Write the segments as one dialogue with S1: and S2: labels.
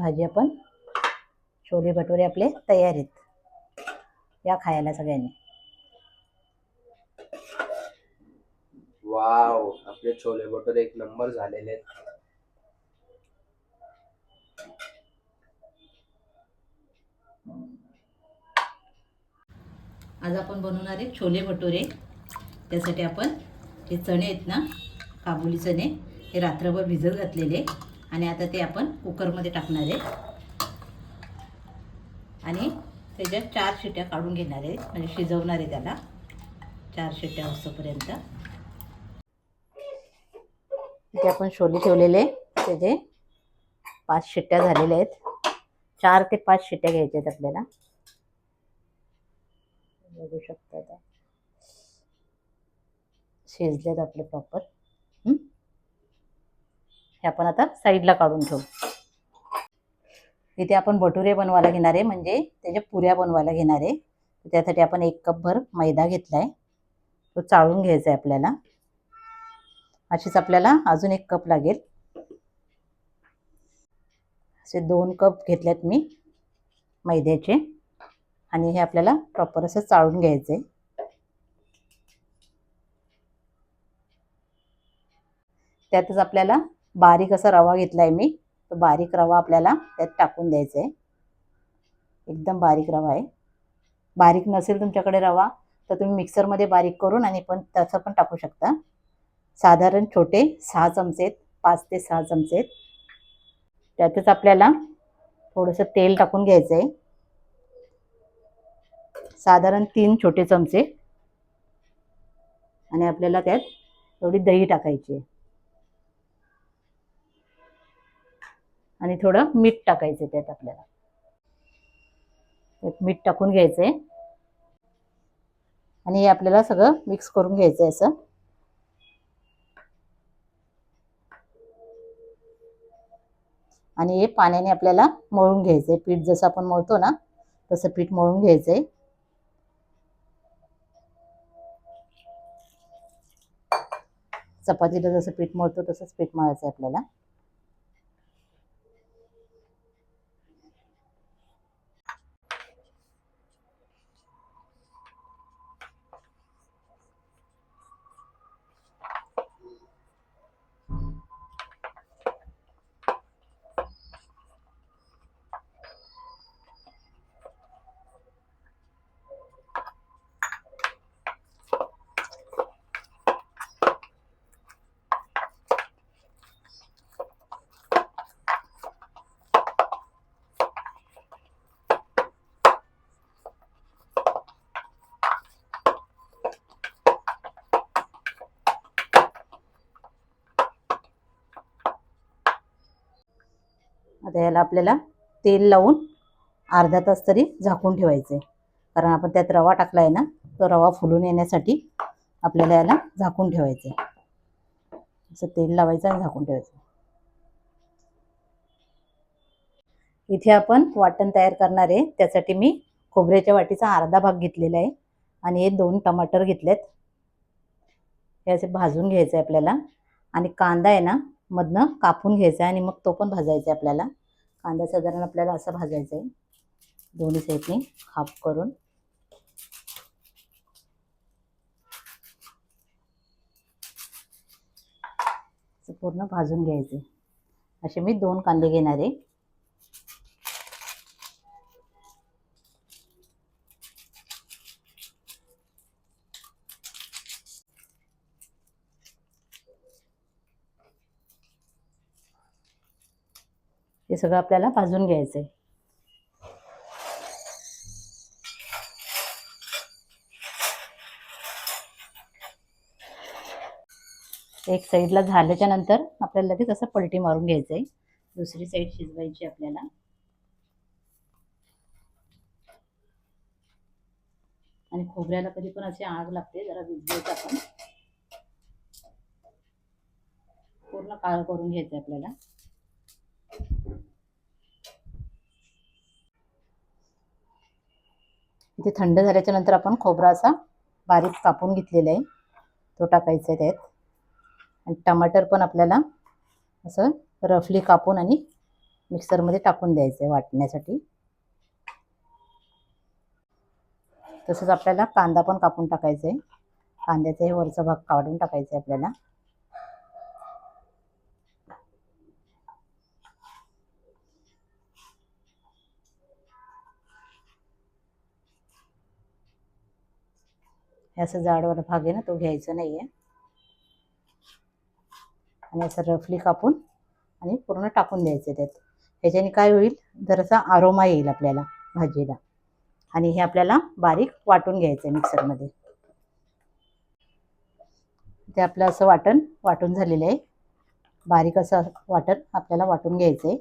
S1: भाजी आपण छोले भटुरे आपले तयार आहेत. या खायला सगळ्यांनी.
S2: वाव आपले छोले भटुरे एक नंबर झालेले आहेत.
S1: आज आपण बनवणार आहे छोले भटुरे. त्यासाठी आपण हे चणे आहेत ना काबुली चणे हे रात्रभर भिजत घातलेले. आणि आता ते आपण कुकरमध्ये टाकणार आहे. आणि त्याच्यात चार शिट्या काढून घेणार आहे. म्हणजे शिजवणार आहे त्याला. चार शिट्या होईपर्यंत इथे आपण शोले ठेवलेले त्याचे पाच शिट्ट्या झालेल्या आहेत. चार ते पाच शिट्ट्या घ्यायच्या आहेत आपल्याला. बघू शकता शिजलेत आपले प्रॉपर हे आपण आता साईडला काढून ठेवू. इथे आपण भटुरे बनवायला घेणार आहे म्हणजे त्याच्या पुऱ्या बनवायला घेणार आहे. त्यासाठी आपण एक कपभर मैदा घेतला आहे तो चाळून घ्यायचा आहे आपल्याला. अशीच आपल्याला अजून एक कप लागेल. असे दोन कप घेतल्यात मी मैद्याचे. आणि हे आपल्याला प्रॉपर असं चाळून घ्यायचं आहे त्यातच आपल्याला बारीक असा रवा घेतला आहे मी. तो बारीक रवा आपल्याला त्यात टाकून द्यायचा आहे एकदम बारीक रवा आहे. बारीक नसेल तुमच्याकडे रवा तर तुम्ही मिक्सरमध्ये बारीक करून आणि पण तसं पण टाकू शकता. साधारण छोटे सहा चमचे आहेत पाच ते सहा चमचे आहेत. त्यातच आपल्याला थोडंसं तेल टाकून घ्यायचं आहे साधारण तीन छोटे चमचे. आणि आपल्याला त्यात थोडी दही टाकायची आहे. आणि थोडं मीठ टाकायचं त्यात आपल्याला. त्यात मीठ टाकून घ्यायचं आहे आणि हे आपल्याला सगळं मिक्स करून घ्यायचं आहे असं. आणि हे पाण्याने आपल्याला मळून घ्यायचं आहे पीठ जसं आपण मळतो ना तसं पीठ मळून घ्यायचं आहे चपातीला जसं पीठ मळतो तसंच पीठ मळायचं आहे आपल्याला. आता याला आपल्याला तेल लावून अर्धा तास तरी झाकून ठेवायचं आहे कारण आपण त्यात रवा टाकला आहे ना तो रवा फुलून येण्यासाठी आपल्याला याला झाकून ठेवायचं आहे असं तेल लावायचं आणि झाकून ठेवायचं. इथे आपण वाटण तयार करणार आहे. त्यासाठी मी खोबऱ्याच्या वाटीचा अर्धा भाग घेतलेला आहे आणि हे दोन टमाटर घेतलेत. हे असे भाजून घ्यायचं आहे आपल्याला. आणि कांदा आहे ना मधनं कापून घ्यायचा आहे आणि मग तो पण भाजायचा आहे आपल्याला. कांदा साधारण आपल्याला असा भाजायचा आहे. दोन्ही साईडने हाफ करून. पूर्ण भाजून घ्यायचे असे मी दोन कांदे घेणार आहे. हे सगळं आपल्याला भाजून घ्यायचं आहे एक साईडला झाल्याच्यानंतर आपल्याला लगेच असं पलटी मारून घ्यायचं आहे दुसरी साईड शिजवायची आपल्याला. आणि खोबऱ्याला कधी पण अशी आग लागते जरा भिजवायचं आपण. पूर्ण काळ करून घ्यायचं आपल्याला. इथे थंड झाल्याच्यानंतर आपण खोबरा असा बारीक कापून घेतलेला आहे. तो टाकायचा आहे त्यात. आणि टमाटर पण आपल्याला असं रफली कापून आणि मिक्सरमध्ये टाकून द्यायचं आहे वाटण्यासाठी. तसंच आपल्याला कांदा पण कापून टाकायचा आहे. कांद्याचा हे वरचा भाग काढून टाकायचा आहे आपल्याला. असं जाडवाला भाग आहे ना तो घ्यायचा नाही आहे आणि असं रफली कापून आणि पूर्ण टाकून द्यायचं त्यात. ह्याच्याने काय होईल? जरासा आरोमा येईल आपल्याला भाजीला. आणि हे आपल्याला बारीक वाटून घ्यायचं आहे मिक्सरमध्ये ते आपलं असं वाटण वाटून झालेलं आहे. बारीक असं वाटण आपल्याला वाटून घ्यायचं आहे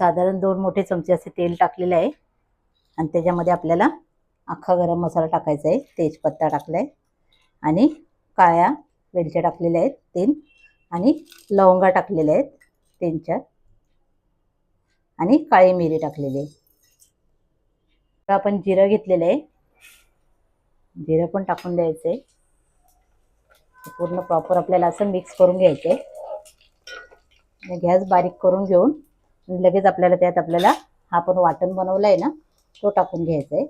S1: साधारण दोन मोठे चमचे असे तेल टाकलेले आहे. आणि त्याच्यामध्ये आपल्याला अख्खा गरम मसाला टाकायचा आहे. तेजपत्ता टाकला आहे आणि काळ्या वेलच्या टाकलेल्या आहेत. तीन. आणि लवंगा टाकलेल्या आहेत. तीन चार. आणि काळी मिरी टाकलेली आहे. तर आपण जिरं घेतलेलं आहे. जिरं पण टाकून द्यायचं आहे. पूर्ण प्रॉपर आपल्याला असं मिक्स करून घ्यायचं आहे. गॅस बारीक करून घेऊन लगेच आपल्याला त्यात आपल्याला हा आपण वाटण बनवलं आहे ना तो टाकून घ्यायचा आहे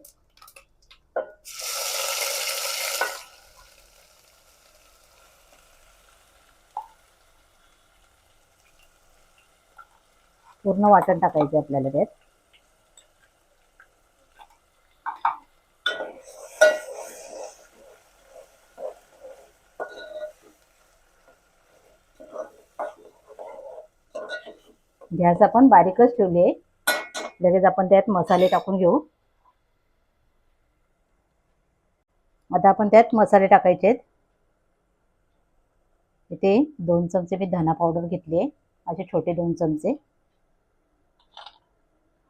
S1: पूर्ण वाटण टाकायचं आपल्याला त्यात. गॅस आपण बारीकच ठेवली आहे. लगेच आपण त्यात मसाले टाकून घेऊ. आता आपण त्यात मसाले टाकायचे आहेत. इथे दोन चमचे मी धना पावडर घेतली आहे. असे छोटे दोन चमचे.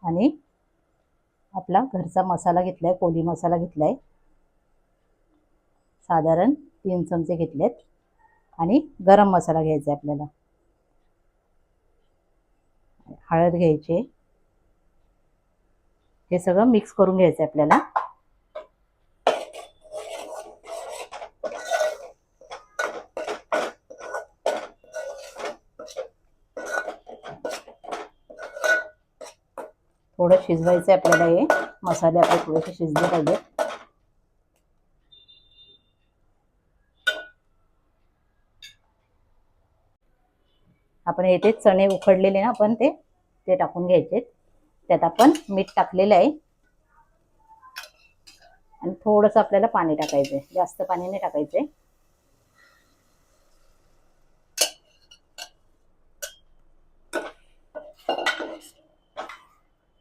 S1: आणि आपला घरचा मसाला घेतला आहे कोली मसाला घेतला आहे साधारण तीन चमचे घेतलेत. आणि गरम मसाला घ्यायचा आहे आपल्याला. हळद घ्यायची. हे सगळं मिक्स करून घ्यायचं आहे आपल्याला. थोडं शिजवायचं आहे आपल्याला हे. मसाले आपले थोडेसे शिजले पाहिजे आपण येथे चणे उकडलेले ना आपण ते. ते टाकून घ्यायचे त्यात आपण मीठ टाकलेलं आहे. आणि थोडंसं आपल्याला पाणी टाकायचं आहे जास्त पाणी नाही टाकायचं आहे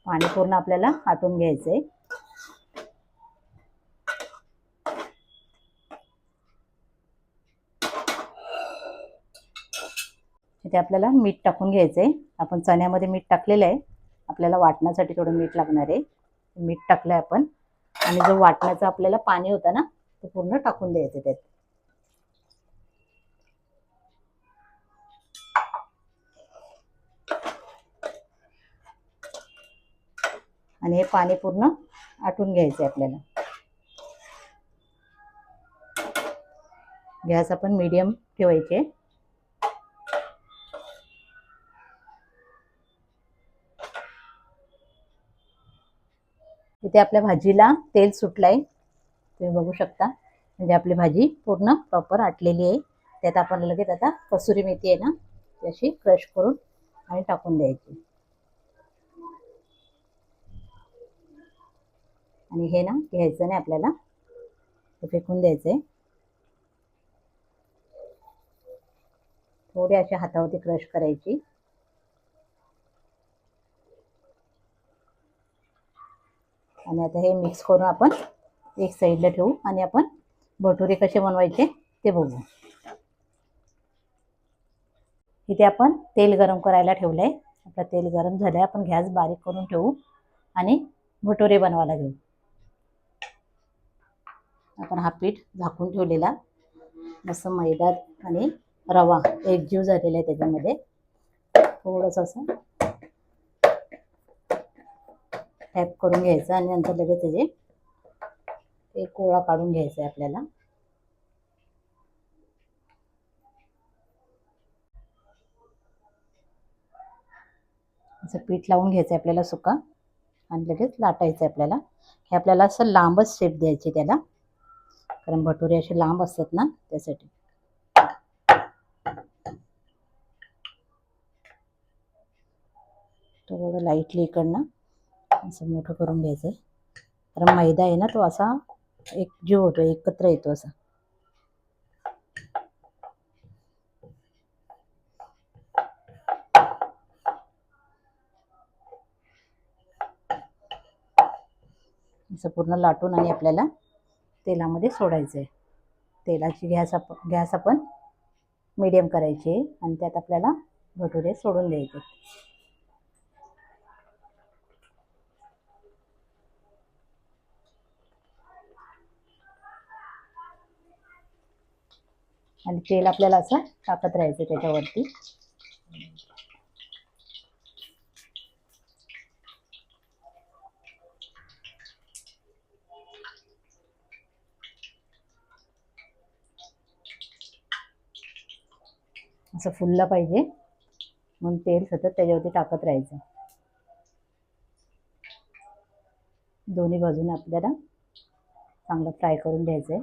S1: पाणी पूर्ण आपल्याला आटून घ्यायचं आहे इथे आपल्याला मीठ टाकून घ्यायचं आहे आपण चण्यामध्ये मीठ टाकलेलं आहे. आपल्याला वाटण्यासाठी थोडं मीठ लागणार आहे. मीठ टाकलं आहे आपण. आणि जो वाटण्याचं आपल्याला पाणी होतं ना तो पूर्ण टाकून द्यायचं त्यात. आणि हे पाणी पूर्ण आटून घ्यायचं आहे आपल्याला. गॅस आपण मीडियम ठेवायचे. इथे आपल्या भाजीला तेल सुटलंय. तुम्ही बघू शकता. म्हणजे आपली भाजी पूर्ण प्रॉपर आटलेली आहे. त्यात आपण लगेच आता कसुरी मेथी आहे ना ती अशी क्रश करून आणि टाकून द्यायची. आणि हे ना घ्यायचं नाही आपल्याला. फेकून द्यायचं आहे थोडी अशा हातावरती क्रश करायची. आणि आता हे मिक्स करून आपण एक साईडला ठेवू आणि आपण भटुरे कसे बनवायचे ते बघू. इथे आपण तेल गरम करायला ठेवलं आहे आपलं तेल गरम झालं आहे आपण गॅस बारीक करून ठेवू आणि भटुरे बनवायला घेऊ. आपण हा पीठ झाकून ठेवलेला. जसं मैदा आणि रवा एकजीव झालेला आहे त्याच्यामध्ये. थोडंसं असं टॅप करून घ्यायचं आणि नंतर लगेच त्याचे एक गोळा काढून घ्यायचा आहे आपल्याला. असं पीठ लावून घ्यायचं आहे आपल्याला सुका आणि लगेच लाटायचं आहे आपल्याला. हे आपल्याला असं लांबच शेप द्यायची त्याला. कारण भटुरे असे लांब असतात ना त्यासाठी. थोडं लाईटली इकडनं असं मोठं करून घ्यायचं आहे कारण मैदा आहे ना तो असा एक जीव होतो एकत्र येतो असा. असं पूर्ण लाटून आणि आपल्याला तेलामध्ये सोडायचं आहे तेलाची गॅस आप गॅस आपण मीडियम करायची आहे आणि त्यात आपल्याला भटुरे सोडून द्यायचे आणि तेल आपल्याला असं टाकत राहायचं त्याच्यावरती. असं फुलला पाहिजे. मग तेल सतत त्याच्यावरती टाकत राहायचं. दोन्ही बाजूने आपल्याला चांगलं फ्राय करून घ्यायचं आहे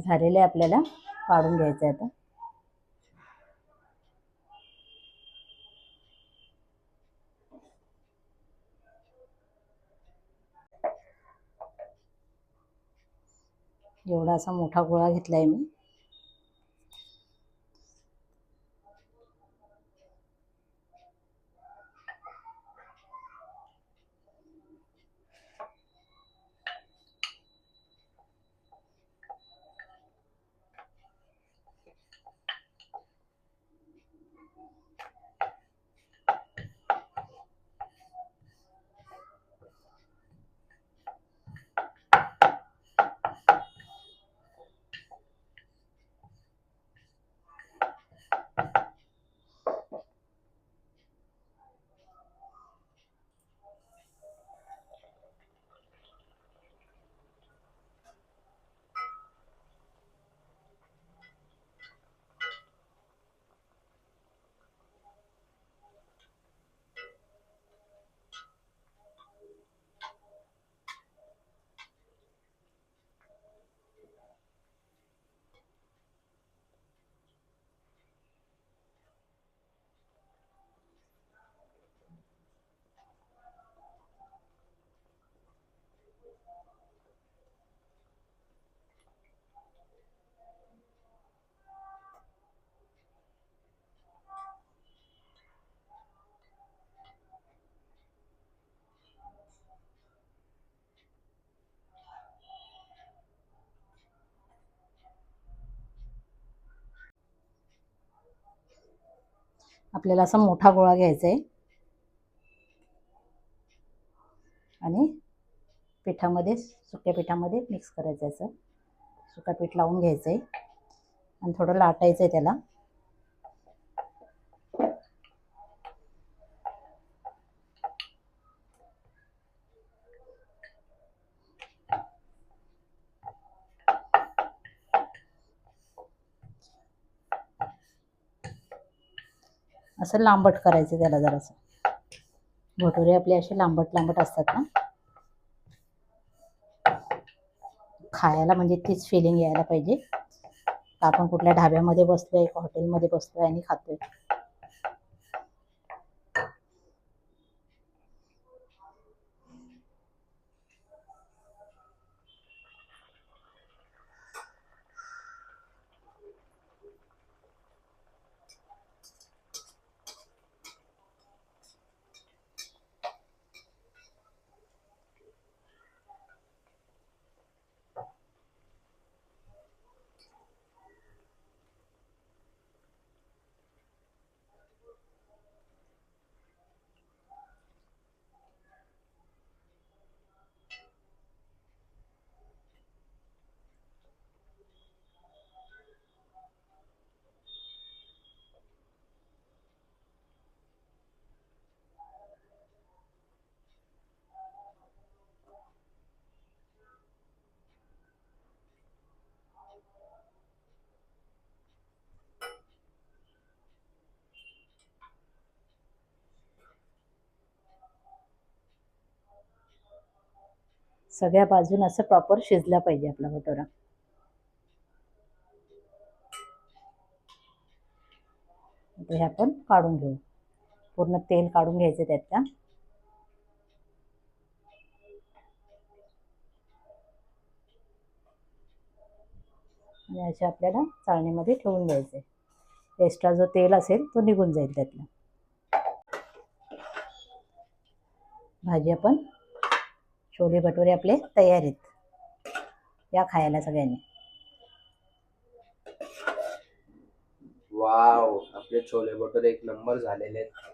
S1: झालेलं आहे आपल्याला. काढून घ्यायचं आहे आता. एवढा असा मोठा गोळा घेतला आहे मी. आपल्याला असा मोठा गोळा घ्यायचा आहे आणि पिठामध्ये सुक्या पिठामध्ये मिक्स करायचं आहे असं. सुका पीठ लावून घ्यायचं आहे आणि थोडं लाटायचं आहे त्याला. असं लांबट करायचं त्याला जरासं. भटुरे आपले असे लांबट लांबट असतात ना. खायला म्हणजे तीच फिलिंग यायला पाहिजे. आपण कुठल्या ढाब्यामध्ये बसलोय हॉटेलमध्ये बसलोय आणि खातोय. सगळ्या बाजून असं प्रॉपर शिजला पाहिजे आपला भटोरा. हे आपण काढून घेऊ. पूर्ण तेल काढून घ्यायचं त्यातल्या आणि असे आपल्याला चाळणीमध्ये ठेवून द्यायचे एक्स्ट्रा जो तेल असेल तो निघून जाईल त्यातला. भाजी आपण छोले भटुरे आपले तयार आहेत. या खायला सगळ्यांनी.
S2: वाव आपले छोले भटुरे एक नंबर झालेले आहेत.